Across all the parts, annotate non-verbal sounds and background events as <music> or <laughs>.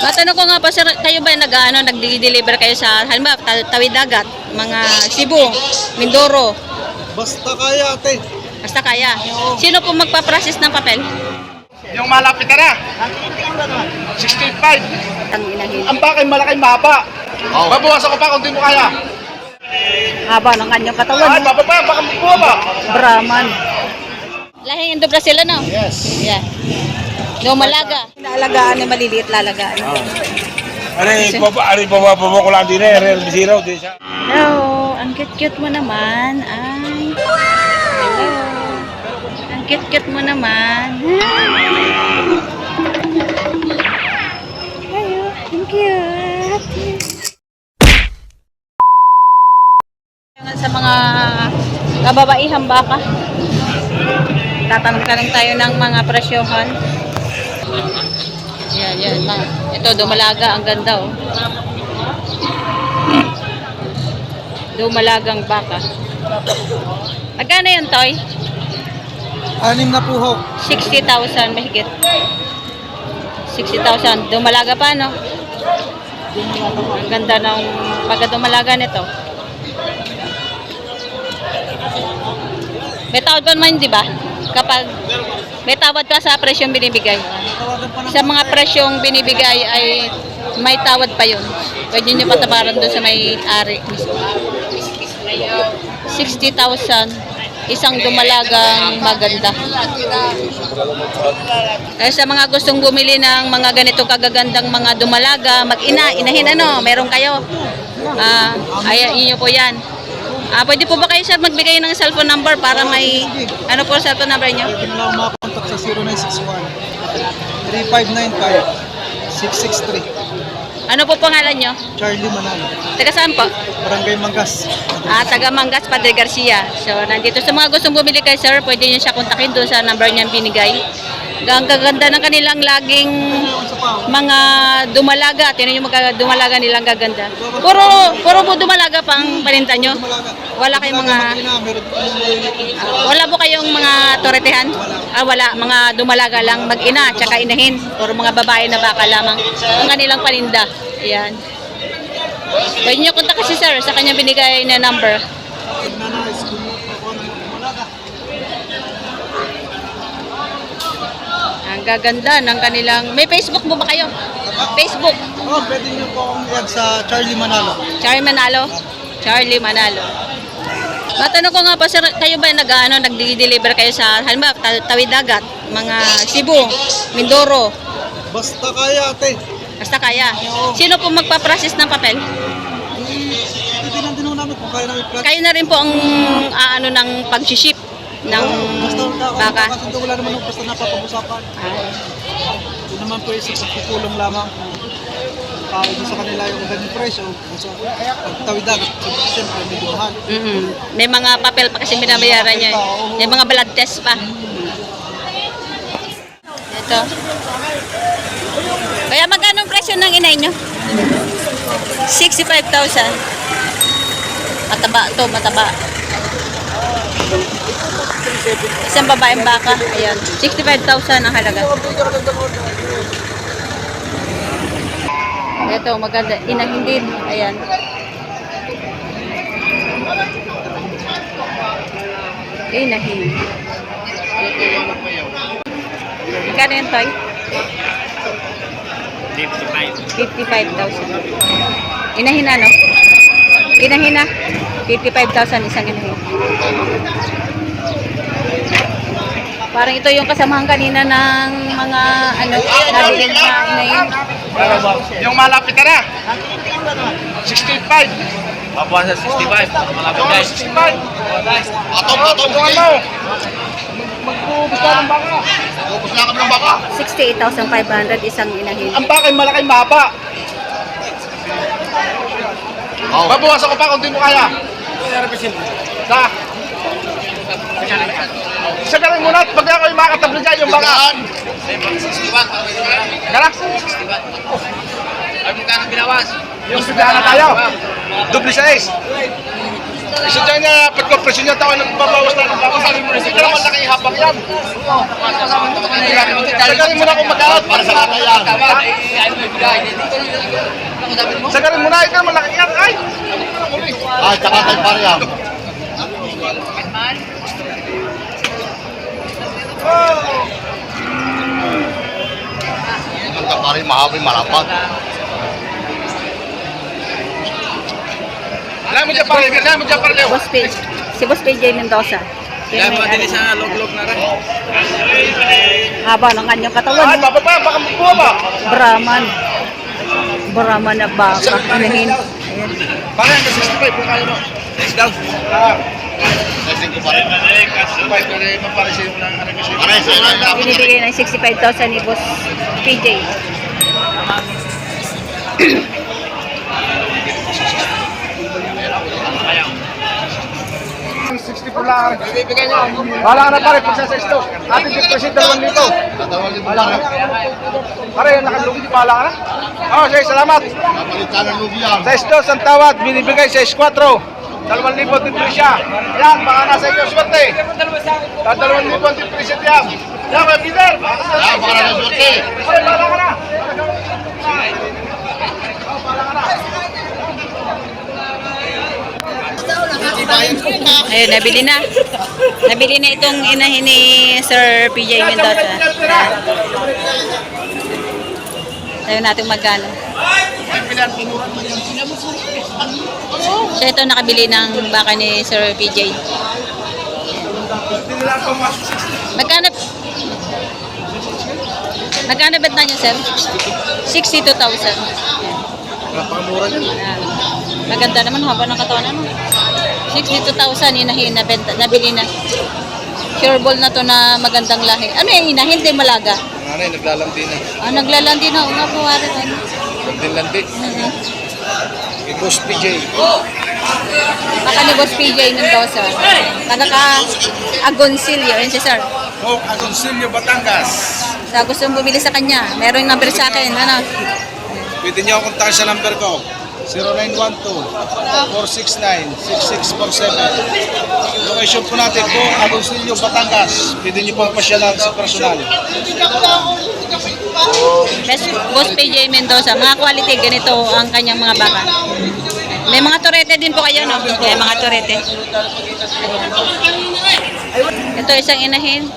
Matanong ko nga po, sir, kayo ba nag, ano, nag-deliver kayo sa, halimbawa, ta- tawid dagat, mga Cebu, Mindoro, Basta kaya ate. basta kaya. Sino po magpa-process ng papel? Yung malapit na. 65. Ang inahin. Ang bakit malaking mahaba. Babawasan ko pa kung di mo kaya. Haba ng kanyang Ay, katawan. bababa, baka bumaba. Brahman. Lahing Indo Brazil, ano? Yes. Yeah. Dumalaga. Inaalagaan ni maliliit lalagaan. Ari, baba, ari, baba, baba ko lang din eh, real zero, di siya. Hello, ang cute-cute mo naman. Ay. Hello. Ang cute-cute mo naman. Ayo, ang cute. Sa mga kababaihang baka, tatanong-tanong tayo ng mga presyohan. Yan, yan. Mga, ito, dumalaga. Ang ganda, oh. Dumalagang baka. Magkano yun, Toy? Anim na puhok. 60,000 mahigit. 60,000. Dumalaga pa, no? Ang ganda ng pagka-dumalaga nito. May tawad pa naman, di ba? Kapag may tawad ka sa presyong binibigay. Sa mga presyong binibigay ay may tawad pa yun. Pwede nyo patabaran doon sa may-ari mismo. 60,000 isang dumalagang maganda. Kaya sa mga gustong bumili ng mga ganitong kagagandang mga dumalaga, mag-ina, inahin ano, meron kayo. Ah, ay, inyo po yan. Ah, pwede po ba kayo sir magbigay ng cellphone number para may, ano po cellphone number nyo? Pwede lang makakontak sa 0961 3595 663 Ano po pangalan nyo? Charlie Manalo. Taga saan po? Barangay Manggas. Ah, taga Mangas, Padre Garcia. So, nandito sa mga gustong bumili kay sir, pwede nyo siya kontakin doon sa number niyang binigay. Ang gaganda ng kanilang laging mga dumalaga. Tinan yung mga dumalaga nilang gaganda. Puro, puro po dumalaga pang paninta nyo. Wala kayong mga, wala po kayong mga toretehan? Ah, wala. Mga dumalaga lang mag-ina, tsaka inahin. Puro mga babae na baka lamang. Ang kanilang paninda. Ayan. Pwede nyo kontakin si sir sa kanyang binigay na number. Nanais kung ako ng Malaga. Ang gaganda ng kanilang... May Facebook mo ba kayo? Facebook. Oh, pwede niyo po akong i-add sa Charlie Manalo. Charlie Manalo. Charlie Manalo. Matanong ko nga po, sir, kayo ba nag, ano, nag-deliver kayo sa, halimbawa, ta- tawid dagat, mga Cebu, Mindoro, Basta kaya ate. basta kaya. Sino po magpa-process ng papel? Ho namin kung kaya namin. Kayo na rin po ang ah, ano ng pag-ship ng baka. Kasi wala naman ho, basta napapag-usapan. Ito naman po yung sa pagkukulong lamang. Kahit sa kanila yung ganyung presyo, sa pagtawid dagat, siyempre may mahal. mm May mga papel pa kasi binabayaran niya. May mga blood test pa. Ito. Kaya magkano ang presyo ng inay nyo? 65,000. Mataba to, mataba. Isang babaeng baka. Ayan. 65,000 ang halaga. Ito, maganda. Inahin din. Ayan. Inahin. Magkano yan, Toy? 55,000. Inahin na, no? Inahin na. 55,000 isang inahin. Parang ito yung kasamahan kanina ng mga ano, nabiling na inahin. Yung malapit na 65. Papuan sa 65, malapit Yung guys. 65. Atong, atong, mo. Magpubos ka ng baka. Ubus na kami ng baka. 68,500 isang inahin. Ang bakay malaking mahaba. Babawasan ko pa kung di mo kaya. Sa? Isa ka rin muna at pag ako yung makatabli dyan yung baka. 61, para may naman. Kala? 61. Ay, magkano binawas? Yung sudahan na tayo. Doble size. Isa dyan niya, pag kompresyon niya tao, nagbabawas na ng bawas. Sabi mo, hindi ka naman nakihabang yan. Sagarin mo na kung mag-out. Para sa kata yan. Sagarin mo na, ikaw malaki yan. Ay! Ay, tsaka kay pare yan. Ang kapari, mahaba yung malapad. Alam mo dyan pare, alam mo dyan pare, Leo. Boss P. Si Boss PJ Mendoza. Yan may ano, sa log-log na rin. haba ng kanyang Ay, katawan. no? bababa, baka magbuha ba? Brahman. Brahman na baka. Pare, hanggang 65 kung kaya mo. Next down. Ah. Testing ko pa rin. Pare, pare, maparesin mo lang. Pare, sa'yo lang. Binibigay ng 65,000 ni Boss PJ. lang. Bibigyan niyo. Wala ka na pare, pag sa sesto. Ating deposit dalawang lito. Wala ka na. Pare, nakalugi, wala ka na? Oh, sige, salamat. Napalitan ng lugi yan. Sa estos ang tawad, binibigay sa S4. Dalawang libo din presya. Yan, baka nasa inyo swerte. Dalawang libo din presya yan. Yan, may Peter. Yan, baka na swerte. Pare, wala ka na. Ayun, nabili na. Nabili na itong inahin ni Sir PJ Mendoza. Tayo natin magkano. Siya ito nakabili ng baka ni Sir PJ. Magkano? Magkano bet na niyo, sir? 62,000. Napakamura niyan. Maganda naman haba ng katawan ano. 62,000 inahin na benta, nabili na. Pure ball na to na magandang lahi. Ano yung ina? Hindi malaga. Nanay, naglalandi na. Ah, naglalandi na. Una po, wari ano. Naglalandi. Mhm. Kay Boss PJ. Baka ni Boss PJ Mendoza. Taga ka Agoncillo. Yun si sir. Oh, Agoncillo, Batangas. Sa gusto mong bumili sa kanya. Meron yung number sa akin. Ano? Pwede niyo ako kontakin sa number ko. 0912-469-6647 Location po natin po, Agoncillo, Batangas. Pwede niyo pong pasyalan sa personal. Best Boss PJ Mendoza. Mga quality, ganito ang kanyang mga baka. May mga torete din po kayo, no? May mga torete. Ito isang inahin.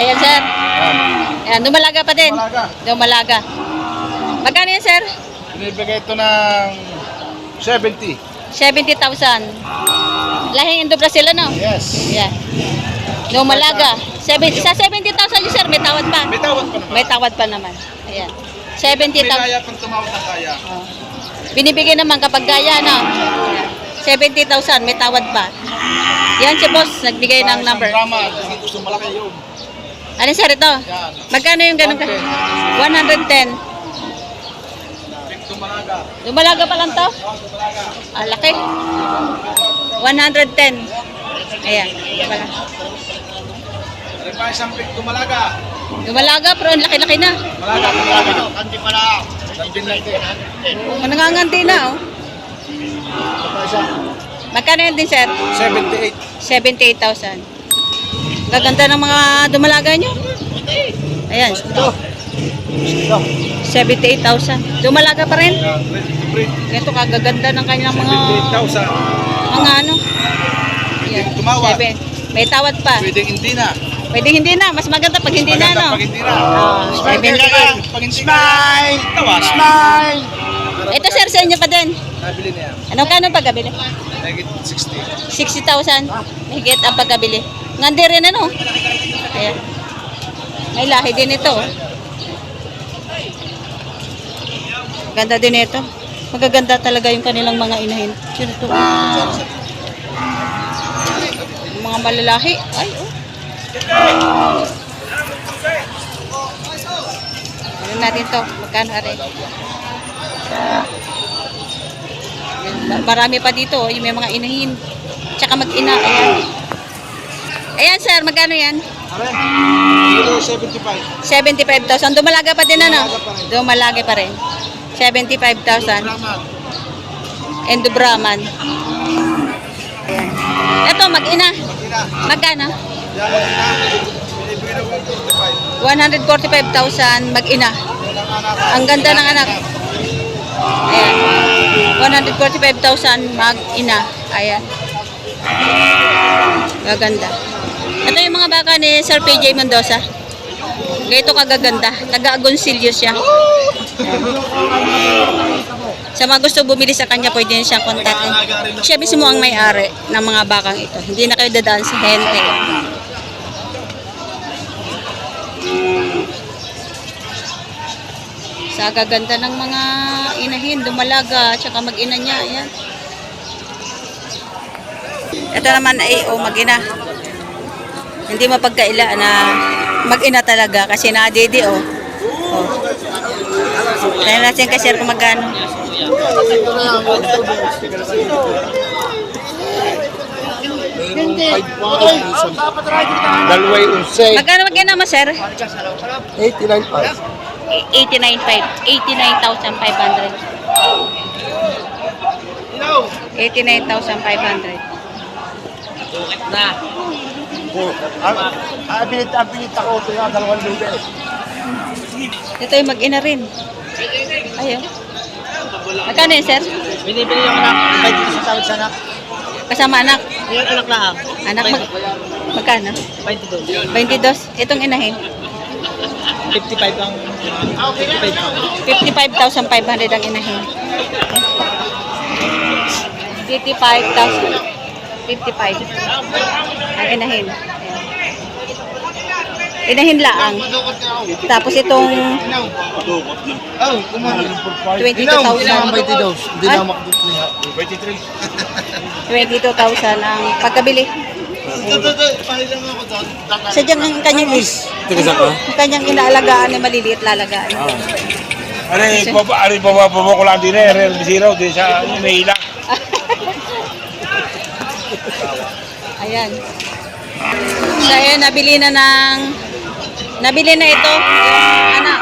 Ayan, sir. Ayan, dumalaga pa din. Dumalaga. Magkano yan, sir? Binibigay ito ng 70. 70,000. Lahing Indo Brazil, ano? Yes. Yeah. Dumalaga. Seven, sa 70,000 yun, sir, may tawad pa. May tawad pa naman. May tawad pa naman. Ayan. May 70,000. kaya kung tumawad na kaya. Oh. Binibigay naman kapag gaya na. 70,000, may tawad pa. Yan si boss, nagbigay ng number. Drama, gusto malaki yun. Ano sir ito? Yan. Magkano yung ganun ka? 110. Big Dumalaga. Dumalaga pa lang to? Ah, laki. 110. Ayan. Dumalaga. Pa isang big Dumalaga. Dumalaga, pero ang laki-laki na. Malaga, Dumalaga. Kanti pa na. Lambin lang din. Oh, nanganganti na, oh. Ano? Magkano yun din, sir? 78. 78,000. Gaganda ng mga dumalaga nyo. Ayan. Ito. Ito. 78,000. Dumalaga pa rin. Yan. Ito kagaganda ng kanyang mga 78,000. mga ano. Yan. tumawad. May tawad pa. Pwedeng hindi na. Pwede hindi na. Mas maganda pag hindi na, Maganda no? Pag hindi na. Ah, Smile. Pag hindi na. Smile! Tawa. Smile! Ito, sir, sa inyo pa din. Nabili na yan. Ano kano pagkabili? Negative 60. 60,000. Higit ang pagkabili. Ngandi rin, ano? Ayan. May lahi din ito. oh. Ganda din ito. Magaganda talaga yung kanilang mga inahin. Sino to? Mga malalaki. Ay, oh. Ano natin to? Magkano are? Marami pa dito. oh, Yung may mga inahin. Tsaka mag-ina. Ayan. Ayan, sir. Magkano yan? Are? 75. 75,000. Dumalaga pa din, ano? Dumalaga pa rin. 75,000. Raman. Endo Brahman. Ito, mag-ina. Mag-ina. Magkano? Yan, mag-ina. Binibigyan ng 145,000 mag-ina. Ang ganda ng anak. Ayan. 145,000 mag-ina. Ayan. Gaganda. Ito yung mga baka ni Sir PJ Mendoza. Ganito kagaganda. Taga-Agoncillo siya. Ayan. Sa mga gusto bumili sa kanya, pwede niyo siyang kontakin. Siya mismo ang may-ari ng mga bakang ito. Hindi na kayo dadaan sa hente. Sa gaganda ng mga inahin, dumalaga, tsaka mag-ina niya. Ayan. Ito naman ay oh, mag-ina. Hindi mapagkaila na mag-ina talaga kasi nadidi oh. oh. Kaya natin kasi kung magkano. Dalaway unsay. Magkano mag-ina mo, sir? 89 pa. 89,500. 89,500. 89,500. Ah, bilit, ah, bilit ako. Ito yung dalawang lugar. Ito yung mag-ina rin. Ayun. Magkano yun, sir? Binibili ako ng invite sa tawag sa anak. Kasama anak. Yung anak lang. Anak, mag magkano? 22. 22. Itong inahin. 55 ang 55 ang 55,500 ang inahin. 55,000. 55. Ang inahin. Inahin laang. Tapos itong Oh, kumano. 22,000. Hindi Ay. na makikita. 22,000 ang pagkabili. Sadyang ang kanyang is, ang kanyang inaalagaan ay maliliit lalagaan. Ari, baba, ari, baba, baba ko lang din eh. Real Bisiro, di sa Manila. <laughs> Ayan. So, ayan, nabili na ng, nabili na ito, anak.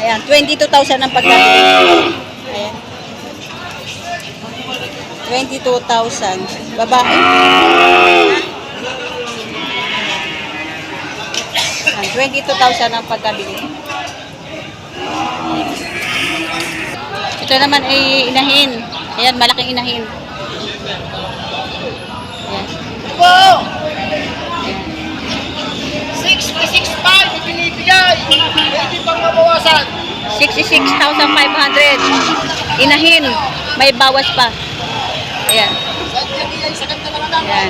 Ayan, 22,000 ang pagkabili. Ayan. 22,000. Babae. 22,000 ang pagkabili. Ito naman ay inahin. Ayan, malaking inahin. Ayan. Wow! 6 by 6 pa, ibinibigay. Hindi pang mabawasan. 66,500. Inahin. May bawas pa. Ayan. Anak.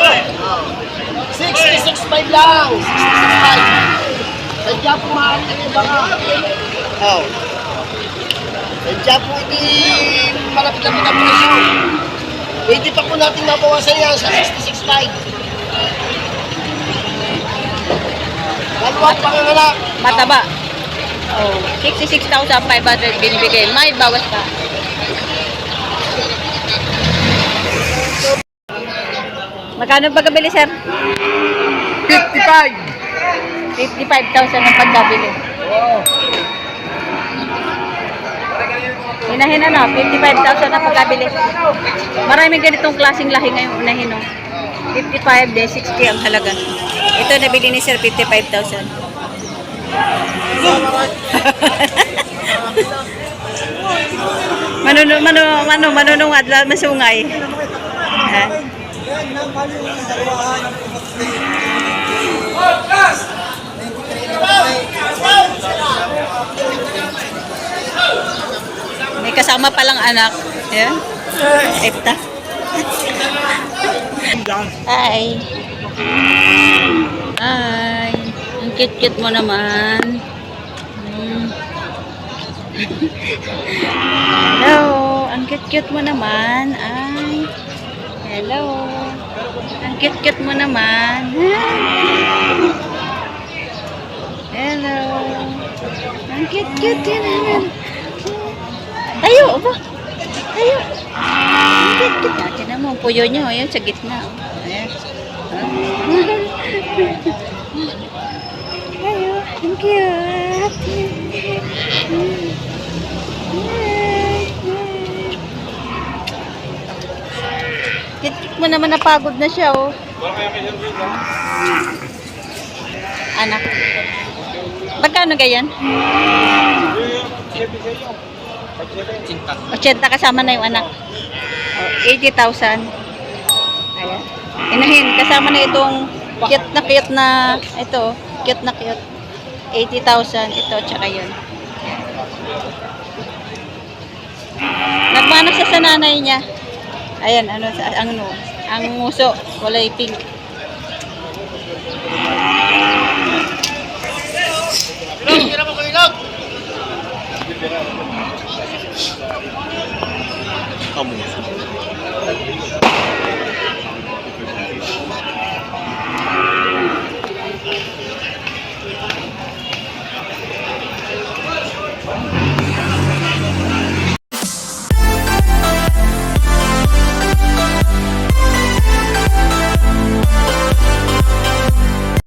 Ayan. Takpang, iwala yan. 66 lang. 65. Sadya po mahal ng iba nga. Oh. Sadya po hindi malapit na pinapresyo. Pwede pa po natin mabawasan yan sa 66.5. Maluwag panganganak. Mataba. Oh, 66,500 binibigay. May bawas pa. Magkano pagkabili, sir? 55! 55,000 ang pagkabili. Inahin na, no? 55,000 ang pagkabili. Maraming ganitong klaseng lahi ngayong unahin, no? 55, de 60 ang halaga. Ito nabili ni sir, 55,000. <laughs> Manunu, manu, manu, manunungad, lalo masungay. Ha? May kasama palang anak. Ayan. Epta. Hi. Hi. Ang cute-cute mo naman. Hello. Ang cute-cute mo naman. Ay. Hello. Ang cute-cute mo naman. Hello. Ang cute-cute ka naman. Tayo, ba? Tayo. Ang cute-cute. Ah, mo, puyo nyo. Ayan, sa gitna. oh. Ayan. <laughs> Tayo. Ang cute. Mo naman napagod na siya, oh. Anak. Magkano ganyan? 80 kasama na yung anak. Oh, 80,000. Ayan. Inahin, kasama na itong cute na cute na, ito, cute na cute. 80,000, ito, tsaka yun. Nagmana siya sa nanay niya. Ayan, ano, sa- ang ano, ang muso, kulay pink.